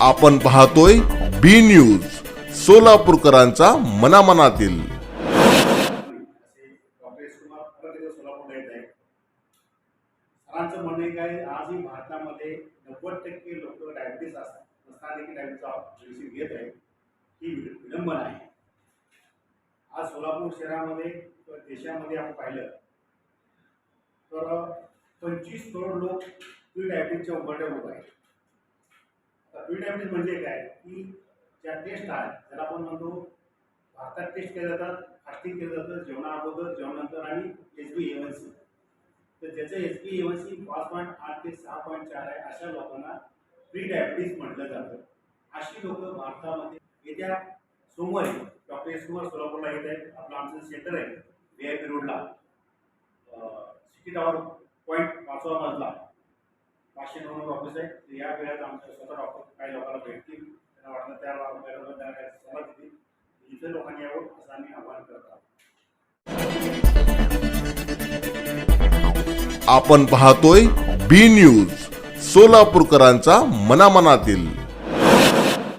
आपण पाहतोय बी न्यूज सोलापूरकरांचा मनामनातील. येत आहे सरांचं म्हणणे काय? आजही भारतामध्ये नव्वद टक्के लोक डायबिटीस असतात असताना देखील डायबिटीसचा मेडिसिन घेत आहे ही विलंबन विडंबना आहे. आज सोलापूर शहरामध्ये किंवा देशामध्ये आपण पाहिलं तर पंचवीस करोड लोक प्री डायबिटीसच्या उघड्यावर होत आहेत. पीडब्ल्यू म्हणजे काय? की ज्या टेस्ट आहेत त्याला आपण म्हणतो भारतात टेस्ट केल्या जातात फास्टिंग केलं जातं जेवणा अगोदर जेवणानंतर आणि एच बी एवन सी तर ज्याचं H B A one C पाच पॉईंट आठ ते सहा पॉईंट चार आहे अशा लोकांना प्री डायबिटीज म्हटलं जातं. अशी लोक भारतामध्ये येत्या सोमवारी डॉक्टर एस कुमार सोलापूरला येत आहेत. आपलं आमचं सेंटर आहे व्ही आय पी रोडला सिटी टावर पॉईंट पाचवा मजला. पाचशे नऊ ऑफिस आहे. तर या वेळात आमच्या स्वतः डॉक्टर काही लोकांना भेटतील त्यांना वाटलं त्या वेळेला त्यांना काही सल्ला देतील इतर लोकांनी यावं असं आम्ही आव्हान करत आहोत. आपण पाहतोय बी न्यूज सोलापूरकरांचा मनामनातील.